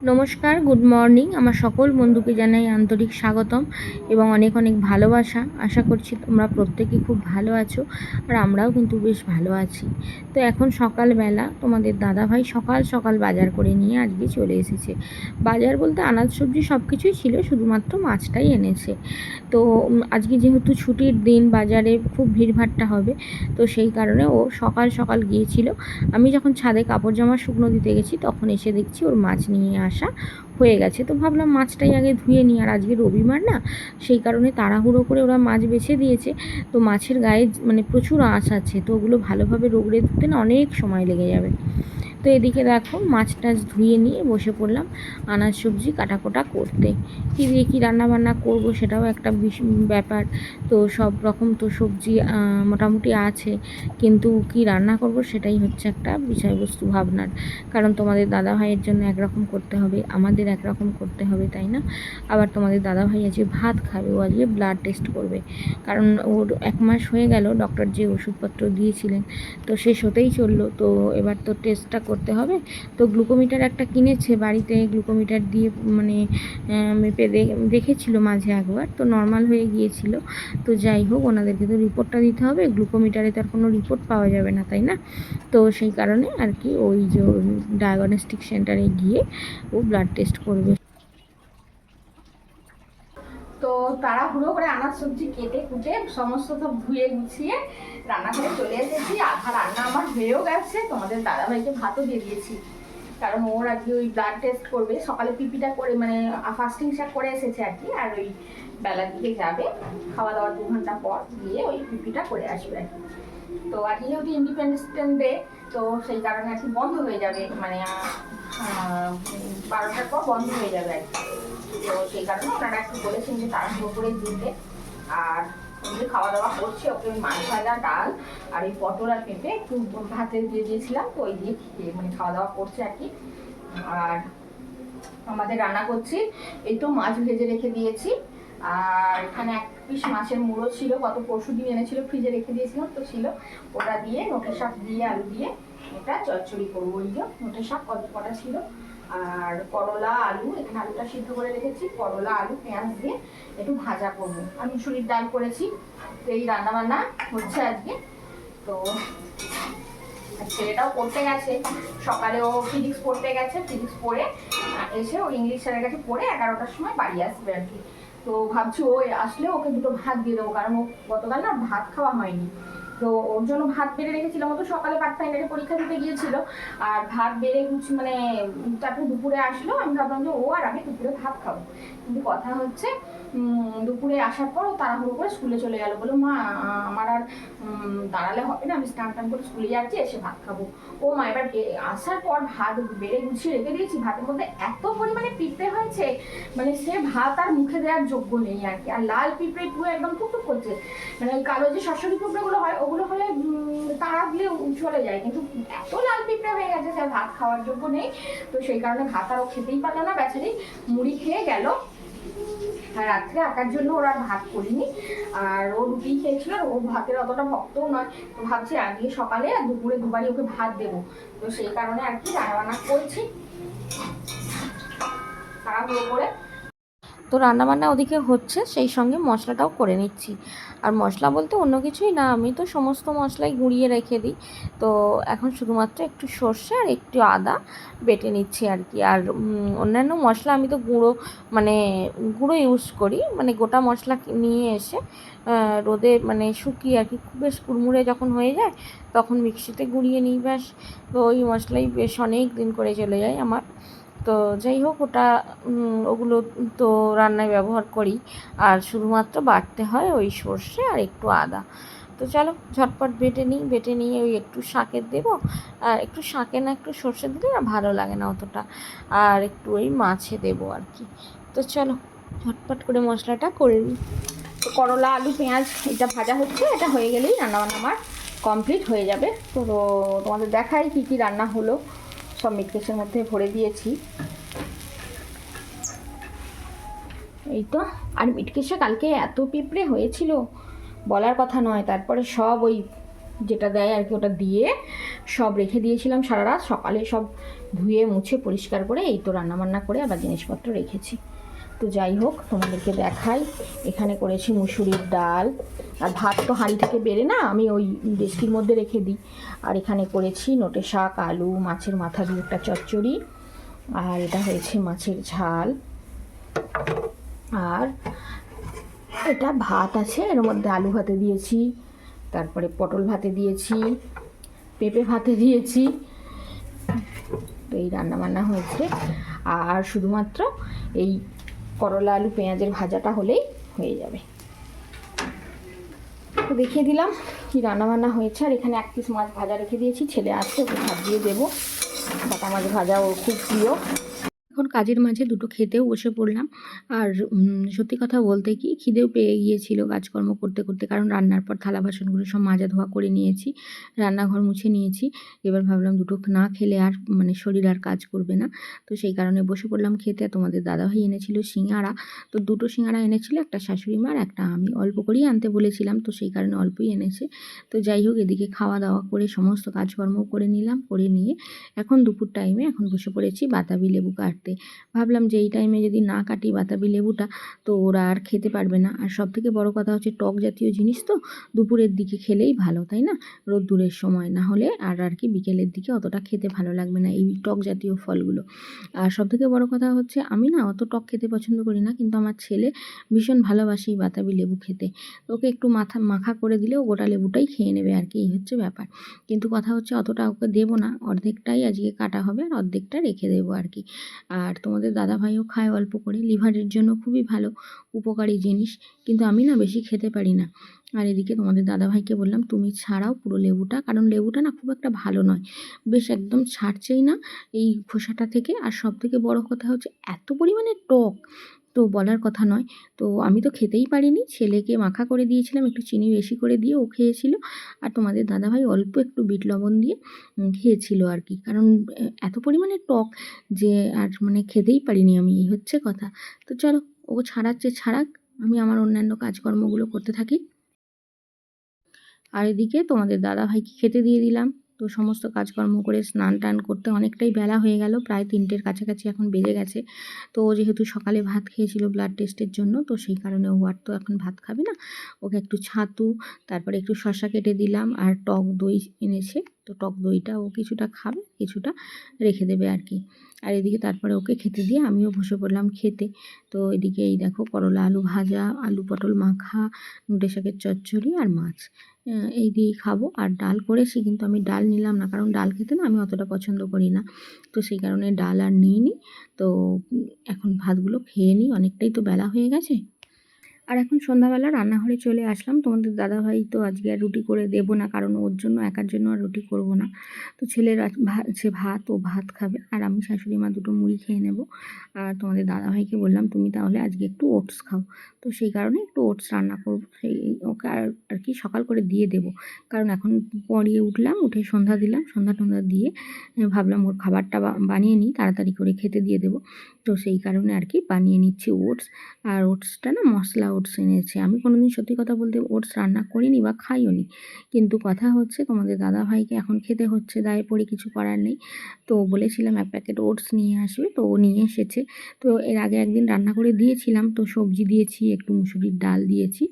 নমস্কার good morning আমার সকল বন্ধুকে জানাই আন্তরিক স্বাগতম এবং অনেক অনেক ভালোবাসা। আশা করছি তোমরা প্রত্যেকে খুব ভালো আছো আর আমরাও কিন্তু বেশ ভালো আছি। তো এখন সকালবেলা তোমাদের দাদাভাই সকাল সকাল বাজার করে নিয়ে আজকে চলে এসেছে। বাজার বলতে আনাজ, সবজি সব কিছুই ছিল, শুধুমাত্র মাছটাই এনেছে। তো আজকে যেহেতু ছুটির দিন, বাজারে খুব ভিড়ভাট্টা হবে, তো সেই কারণে ও সকাল সকাল গিয়েছিল। আমি যখন ছাদে কাপড় জামা শুকনো দিতে গেছি, তখন এসে দেখছি ওর মাছ নিয়ে আসা হয়ে গেছে। তো ভাবলাম মাছটাই আগে ধুয়ে নিই আর আজকে রবিবার না, সেই কারণে তাড়াহুড়ো করে ওরা মাছ বেছে দিয়েছে। তো মাছের গায়ে মানে প্রচুর আঁশ আছে, তো ওগুলো ভালোভাবে রোগড়ে ধুতে না অনেক সময় লেগে যাবে। তো এদিকে দেখো, মাছ টাছ ধুয়ে নিয়ে বসে পড়লাম আনাজ, সবজি কাটাকোটা করতে। কী দিয়ে কী রান্না বান্না করব সেটাও একটা ব্যাপার। তো সব রকম তো সবজি মোটামুটি আছে, কিন্তু কি রান্না করব সেটাই হচ্ছে একটা বিষয়বস্তু ভাবনার। কারণ তোমাদের দাদা ভাইয়ের জন্য একরকম করতে হবে, আমাদের একরকম করতে হবে, তাই না? আবার তোমাদের দাদা ভাই আজকে ভাত খাবে, ও আজকে ব্লাড টেস্ট করবে। কারণ ওর এক মাস হয়ে গেল ডক্টর যে ওষুধপত্র দিয়েছিলেন, তো শেষ হতেই চলল। তো এবার তো টেস্টটা করতে হবে। তো গ্লুকোমিটার একটা কিনেছে বাড়িতে, গ্লুকোমিটার দিয়ে মানে মেপে দেখেছিল মাঝে একবার। তো নর্মাল হয়ে গিয়েছিল। তো যাই হোক, ওনাদেরকে তো রিপোর্টটা দিতে হবে। গ্লুকোমিটারে তার কোনো রিপোর্ট পাওয়া যাবে না, তাই না? তো সেই কারণে আর কি ওই যে ডায়াগনস্টিক সেন্টারে গিয়ে ও ব্লাড টেস্ট করবে তো তাড়াহুড়ো করে আনাজ সবজি কেটে কুটে সমস্ত সব ধুয়ে গুছিয়ে রান্না করে চলে এসেছি। আধা রান্না আমার হয়েও গেছে, তোমাদের দাদাভাইকে ভাতও দিয়ে দিয়েছি। কারণ ওর আর কি ওই ব্লাড টেস্ট করবে। সকালে পিপিটা করে মানে ফাস্টিং শাক করে এসেছে আর কি, আর ওই বেলার দিকে যাবে। খাওয়া দাওয়ার দু ঘণ্টা পর গিয়ে ওই পিপিটা করে আসবে। আর কি তো আজকে যেহেতু ইন্ডিপেন্ডেন্স ডে তো সেই কারণে আর কি বন্ধ হয়ে যাবে। মানে বারোটার পর বন্ধ হয়ে যাবে আর কি। তো সেই কারণে ওনারা একটু বলেছেন যে তাড়াহুড়ো করে দিতে আর ওই খাওয়া দাওয়া করছে, ওকে মাছ ভাজা ডাল আর এই পটল আর পেঁপে একটু ভাতে দিয়ে দিয়েছিলাম, তো ওই দিয়ে মানে খাওয়া দাওয়া করছে আর কি। আর আমাদের রান্না করছি, এই তো মাছ ভেজে রেখে দিয়েছি। আর এখানে এক পিস মাছের মুড়ো ছিল, গত পরশু দিন এনেছিল, ফ্রিজে রেখে দিয়েছিলাম, তো ছিল। ওটা দিয়ে নোটের শাক দিয়ে, আলু দিয়ে এটা চচ্চড়ি করব, ওই যে নোটের শাক কত কটা ছিল। আর করলা আলু, এখানে আলুটা সিদ্ধ করে রেখেছি। করলা আলু, পেঁয়াজ দিয়ে একটু ভাজা করব। আমি মুসুরির ডাল করেছি এই রান্না বান্না হচ্ছে আজকে। তো ছেলেটাও পড়তে গেছে। সকালে ও ফিজিক্স পড়তে গেছে, ফিজিক্স পড়ে এসে ও ইংলিশ স্যারের কাছে পড়ে এগারোটার সময় বাড়ি আসবে আর কি। তো ভাবছি ও আসলে ওকে দুটো ভাত দিয়ে দেবো, কারণ ও গতকাল না ভাত খাওয়া হয়নি। তো ওর জন্য ভাত বেড়ে রেখেছিলাম ও তো সকালে পার্ট ফাইনালে পরীক্ষা দিতে গিয়েছিল। আর ভাত বেড়ে মানে তারপর দুপুরে আসলো, আমি ভাবলাম যে ও আর আমি দুপুরে ভাত খাব। কিন্তু কথা হচ্ছে দুপুরে আসার পর তাড়াহুড়ো করে স্কুলে চলে গেল। বলো মা, আমার আর দাঁড়ালে হবে না, আমি স্নান টান করে স্কুলে যাচ্ছি, এসে ভাত খাব। ও মা, এবার আসার পর ভাত বেড়ে গুছিয়ে রেখে দিয়েছি, ভাতের মধ্যে এত পরিমাণে পিঁপড়ে হয়েছে মানে সে ভাত আর মুখে দেওয়ার যোগ্য নেই আর কি। আর লাল পিঁপড়ে পুরো একদম টুকটুক করছে। মানে ওই কালো যে শস্যরি পিঁপড়েগুলো হয়, ওগুলো হলে তাড়া দিলে চলে যায়। কিন্তু এত লাল পিঁপড়ে হয়ে গেছে, সে ভাত খাওয়ার যোগ্য নেই। তো সেই কারণে ভাত আর ও খেতেই পারল না, বেচারি মুড়ি খেয়ে গেল। রাত্রে, আঁকার জন্য ওরা ভাত করিনি। আর ও রুটি খেয়েছিল ও ভাতের অতটা ভক্তও নয়। তো ভাবছি আজকে সকালে আর দুপুরে দুবারই ওকে ভাত দেবো। তো সেই কারণে আর কি রান্না করছি। তাড়াহুড়ো করে তো রান্নাবান্না ওদিকে হচ্ছে, সেই সঙ্গে মশলাটাও করে নিচ্ছি। আর মশলা বলতে অন্য কিছুই না, আমি তো সমস্ত মশলাই গুঁড়িয়ে রেখে দিই। তো এখন শুধুমাত্র একটু সর্ষে আর একটু আদা বেটে নিচ্ছি আর কি। আর অন্যান্য মশলা আমি তো গুঁড়ো মানে গুঁড়ো ইউজ করি মানে গোটা মশলা নিয়ে এসে রোদে মানে শুকিয়ে আর কি বেশ কুড়মুড়ে যখন হয়ে যায়, তখন মিক্সিতে গুঁড়িয়ে নিই ব্যাস। তো ওই মশলাই বেশ অনেক দিন করে চলে যায় আমার। তো যাই হোক, ওটা ওগুলো তো রান্নায় ব্যবহার করি। আর শুধুমাত্র বাটতে হয় ওই সর্ষে আর একটু আদা। তো চলো, ঝটপট বেটে নিই, বেটে নিয়ে ওই একটু শাকের দেবো। আর একটু শাকে না একটু সর্ষে দিলে না ভালো লাগে না অতটা। আর একটু ওই মাছে দেবো আর কি। তো চলো, ঝটপট করে মশলাটা করে নিই। করলা, আলু, পেঁয়াজ, এটা ভাজা হচ্ছে, এটা হয়ে গেলেই রান্নাবান্না আমার কমপ্লিট হয়ে যাবে। তো তোমাদের দেখাই কী কী রান্না হলো। সব মিক্সের মধ্যে ভরে দিয়েছি। এই তো, আর মিটকেশা কালকে এত পিঁপড়ে হয়েছিল, বলার কথা নয়। তারপরে সব ওই যেটা দেয় আর কি, ওটা দিয়ে সব রেখে দিয়েছিলাম সারা রাত। সকালে সব ধুয়ে, মুছে, পরিষ্কার করে এই তো রান্নাবান্না করে আবার জিনিসপত্র রেখেছি। তো যাই হোক, তোমাদেরকে দেখাই। এখানে করেছি মুসুরির ডাল। আর ভাত তো হাঁড়ি থেকে বেড়ে না, আমি ওই ডেস্কির মধ্যে রেখে দিই। আর এখানে করেছি নোটে শাক, আলু, মাছের মাথা দিয়ে একটা চচ্চড়ি। আর এটা হয়েছে মাছের ঝাল। আর এটা ভাত আছে, এর মধ্যে আলু ভাতে দিয়েছি, তারপরে পটল ভাতে দিয়েছি, পেঁপে ভাতে দিয়েছি। তো এই রান্না বান্না হয়েছে। আর শুধুমাত্র এই করলা, আলু, পেঁয়াজের ভাজাটা হলেই হয়ে যাবে। দেখিয়ে দিলাম কি রান্না বান্না হয়েছে, আর এখানে এক পিস মাছ ভাজা রেখে দিয়েছি। ছেলে আসছে, ওকে ভাজিয়ে দেবো। কাটা মাছ ভাজা ওর খুব প্রিয়। এখন কাজের মাঝে দুটো খেতেও বসে পড়লাম। আর সত্যি কথা বলতে কি, খিদেও পেয়ে গিয়েছিল কাজকর্ম করতে করতে। কারণ রান্নার পর থালা বাসনগুলো সব মাজা ধোয়া করে নিয়েছি, রান্নাঘর মুছে নিয়েছি। এবার ভাবলাম দুটো না খেলে আর মানে শরীর আর কাজ করবে না। তো সেই কারণে বসে পড়লাম খেতে। তোমাদের দাদাভাই এনেছিল সিঙ্গারা। তো দুটো সিঙ্গারা এনেছিল, একটা শাশুড়ি মার, একটা আমি। অল্প করেই আনতে বলেছিলাম, তো সেই কারণে অল্পই এনেছে। তো যাই হোক, এদিকে খাওয়া দাওয়া করে সমস্ত কাজকর্ম করে নিলাম, করে নিয়ে এখন দুপুর টাইমে এখন বসে পড়েছি বাতাবি, লেবু কাটতে। ভাবলাম যে এই টাইমে যদি না কাটি বাতাবি লেবুটা, তো ওরা আর খেতে পারবে না। আর সব থেকে বড় কথা হচ্ছে টক জাতীয় জিনিস তো দুপুরের দিকে খেলেই ভালো, তাই না? রোদ্দুরের সময় না হলে আর আর কি বিকেলের দিকে অতটা খেতে ভালো লাগবে না এই টক জাতীয় ফলগুলো। আর সব থেকে বড় কথা হচ্ছে আমি না অত টক খেতে পছন্দ করি না, কিন্তু আমার ছেলে ভীষণ ভালোবাসে এই বাতাবি লেবু খেতে। ওকে একটু মাথা, মাখা করে দিলেও গোটা লেবুটাই খেয়ে নেবে আর কি, এই হচ্ছে ব্যাপার। কিন্তু কথা হচ্ছে অতটা ওকে দেবো না, অর্ধেকটাই আজকে কাটা হবে আর অর্ধেকটা রেখে দেবো আর কি। আর তোমাদের দাদা ভাইও খায় অল্প করে। লিভারের জন্য খুবই ভালো, উপকারী জিনিস। কিন্তু আমি না বেশি খেতে পারি না। আর এদিকে তোমাদের দাদা ভাইকে বললাম, তুমি ছাড়াও পুরো লেবুটা। কারণ লেবুটা না খুব একটা ভালো নয়। বেশ একদম ছাড়ছেই না এই খোসাটা থেকে। আর সব থেকে বড়ো কথা হচ্ছে, এত পরিমাণে টক। তো বলার কথা নয়। তো আমি তো খেতেই পারিনি। ছেলেকে মাখা করে দিয়েছিলাম, একটু চিনি বেশি করে দিয়ে ও খেয়েছিল। আর তোমাদের দাদাভাই অল্প একটু বিট লবণ দিয়ে খেয়েছিল আর কি। কারণ এত পরিমাণে টক যে আর মানে খেতেই পারিনি আমি, এই হচ্ছে কথা। তো চলো, ও ছাড়াচ্ছে ছাড়াক, আমি আমার অন্যান্য কাজকর্মগুলো করতে থাকি। আর এদিকে তোমাদের দাদাভাইকে খেতে দিয়ে দিলাম। তো সমস্ত কাজকর্ম করে স্নান টান করতে অনেকটাই বেলা হয়ে গেল, প্রায় তিনটের কাছাকাছি এখন বেজে গেছে। তো ও যেহেতু সকালে ভাত খেয়েছিল ব্লাড টেস্টের জন্য, তো সেই কারণে ও আর তো এখন ভাত খাবে না। ওকে একটু ছাতু, তারপরে একটু শশা কেটে দিলাম আর টক দই এনেছে। তো টক দইটা ও কিছুটা খাবে, কিছুটা রেখে দেবে আর কি। আর এদিকে তারপরে ওকে খেতে দিয়ে আমিও বসে পড়লাম খেতে। তো এদিকে এই দেখো করলা আলু ভাজা, আলু পটল মাখা নুটে শাকের চচ্চড়ি আর মাছ। এই দিয়েই খাব। আর ডাল করেছি, কিন্তু আমি ডাল নিলাম না, কারণ ডাল খেতে না আমি অতটা পছন্দ করি না। তো সেই কারণে ডাল আর নিইনি। তো এখন ভাতগুলো খেয়ে নিই। অনেকটাই তো বেলা হয়ে গেছে। আর এখন সন্ধ্যাবেলা রান্নাঘরে চলে আসলাম। তোমাদের দাদাভাই তো আজকে আর রুটি করে দেবো না, কারণ ওর জন্য, একার জন্য আর রুটি করব না। তো ছেলের সে ভাত, ও ভাত খাবে। আর আমি শাশুড়ি মা দুটো মুড়ি খেয়ে নেব। আর তোমাদের দাদাভাইকে বললাম, তুমি তাহলে আজকে একটু ওটস খাও। তো সেই কারণে একটু ওটস রান্না করব। সেই ওকে আর আর কি সকাল করে দিয়ে দেবো। কারণ এখন পরিয়ে উঠলাম, উঠে সন্ধ্যা দিলাম। সন্ধ্যা টন্ধ্যা দিয়ে ভাবলাম ওর খাবারটা বানিয়ে নিই, তাড়াতাড়ি করে খেতে দিয়ে দেবো। তো সেই কারণে আর কি বানিয়ে নিচ্ছি ওটস। আর ওটসটা না মশলা ওটস এনেছে। আমি কোনোদিন সত্যি কথা বলতে ওটস রান্না করিনি বা খাইও নি কিন্তু কথা হচ্ছে তোমাদের দাদা ভাইকে এখন খেতে হচ্ছে, দায়ে পড়ে কিছু করার নেই। তো বলেছিলাম এক প্যাকেট ওটস নিয়ে আসবে, তো ও নিয়ে এসেছে। তো এর আগে একদিন রান্না করে দিয়েছিলাম, তো সবজি দিয়েছি, একটু মুসুরির ডাল দিয়েছি।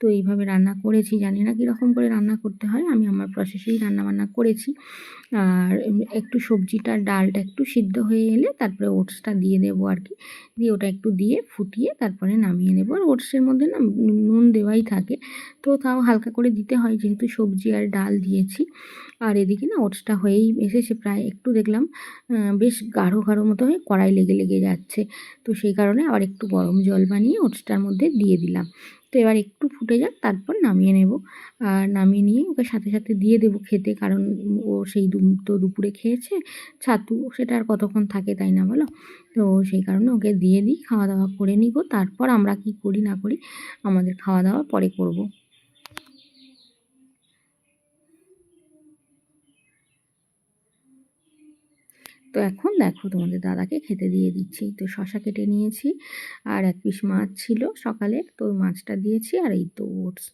তো এইভাবে রান্না করেছি, জানি না কীরকম করে রান্না করতে হয়। আমি আমার প্রসেসেই রান্না বান্না করেছি। আর একটু সবজিটা, ডালটা একটু সিদ্ধ হয়ে এলে তারপরে ওটসটা দিয়ে দেবো আর কি। দিয়ে ওটা একটু দিয়ে ফুটিয়ে তারপরে নামিয়ে নেব। আর ওটসের মধ্যে না নুন দেওয়াই থাকে। তো তাও হালকা করে দিতে হয়, যেহেতু সবজি আর ডাল দিয়েছি। আর এদিকে না ওটসটা হয়েই এসেছে প্রায় একটু দেখলাম বেশ গাঢ় গাঢ় মতো হয়ে কড়াই লেগে লেগে যাচ্ছে। তো সেই কারণে আবার একটু গরম জল বানিয়ে ওটসটার মধ্যে দিয়ে দিলাম। তো এবার একটু ফুটে যাক, তারপর নামিয়ে নেব। আর নামিয়ে নিয়ে ওকে সাথে সাথে দিয়ে দেবো খেতে, কারণ ও সেই তো দুপুরে খেয়েছে, ছাতু, সেটা আর কতক্ষণ থাকে তাই না বলো? তো সেই কারণে ওকে দিয়ে দিই, খাওয়া দাওয়া করে নিব। তারপর আমরা কি করি না করি, আমাদের খাওয়া দাওয়া পরে করব। তো এখন দেখো তোমাদের দাদাকে খেতে দিয়ে দিচ্ছি। তো শশা কেটে নিয়েছি আর এক পিস মাছ ছিল সকালে, তো মাছটা দিয়েছি আর এই তো ওটস।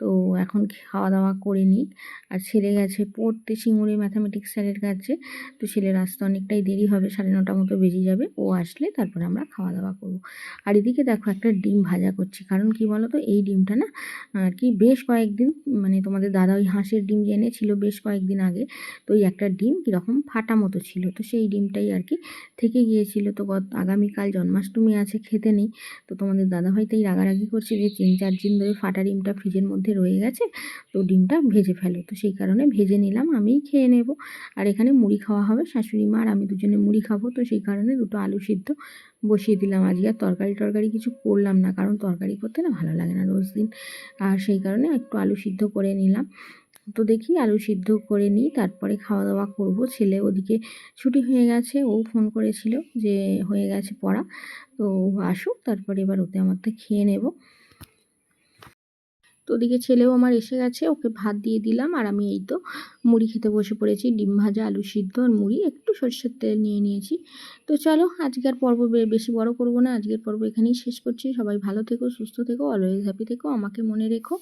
তো এখন খাওয়া দাওয়া করে নিই আর ছেলে গেছে পড়তে সিঙ্গুরে ম্যাথামেটিক্স স্যারের কাছে, তো ছেলের আসতে অনেকটাই দেরি হবে, সাড়ে নটা মতো বেজে যাবে। ও আসলে তারপরে আমরা খাওয়া দাওয়া করব। আর এদিকে দেখো একটা ডিম ভাজা করছি, কারণ কি বলো তো এই ডিমটা না আর কি বেশ কয়েকদিন মানে তোমাদের দাদা ওই হাঁসের ডিম যে এনেছিল বেশ কয়েকদিন আগে, তো ওই একটা ডিম কীরকম ফাটা মতো ছিল। তো সেই ডিমটাই আর কি থেকে গিয়েছিল। তো গত আগামীকাল জন্মাষ্টমী আছে, খেতে নেই। তো তোমাদের দাদাভাই তাই রাগারাগি করছে যে তিন চার দিন ধরে ফাটা ডিমটা ফ্রিজের মধ্যে রয়ে গেছে, তো ডিমটা ভেজে ফেলো। তো সেই কারণে ভেজে নিলাম, আমিই খেয়ে নেব। আর এখানে মুড়ি খাওয়া হবে, শাশুড়ি মা আর আমি দুজনে মুড়ি খাব। তো সেই কারণে দুটো আলু সিদ্ধ বসিয়ে দিলাম। আজকে আর তরকারি টরকারি কিছু করলাম না, কারণ তরকারি করতে না ভালো লাগে না রোজ দিন। আর সেই কারণে একটু আলু সিদ্ধ করে নিলাম। তো দেখি আলু সিদ্ধ করে নিই, তারপরে খাওয়া দাওয়া করব। ছেলে ওদিকে ছুটি হয়ে গেছে, ও ফোন করেছিল যে হয়ে গেছে পড়া। তো আসুক, তারপরে এবার ওতে আমার তো খেয়ে নেব। তো ওদিকে ছেলেও আমার এসে গেছে, ওকে ভাত দিয়ে দিলাম, আর আমি এই তো মুড়ি খেতে বসে পড়েছি। ডিম ভাজা, আলু সিদ্ধ, আর মুড়ি, একটু সরষের তেল নিয়ে নিয়েছি। তো চলো, আজকের পর্ব বেশি বড় করব না, আজকের পর্ব এখানেই শেষ করছি। সবাই ভালো থেকো, সুস্থ থেকো অলওয়েজ হ্যাপি থেকো, আমাকে মনে রেখো।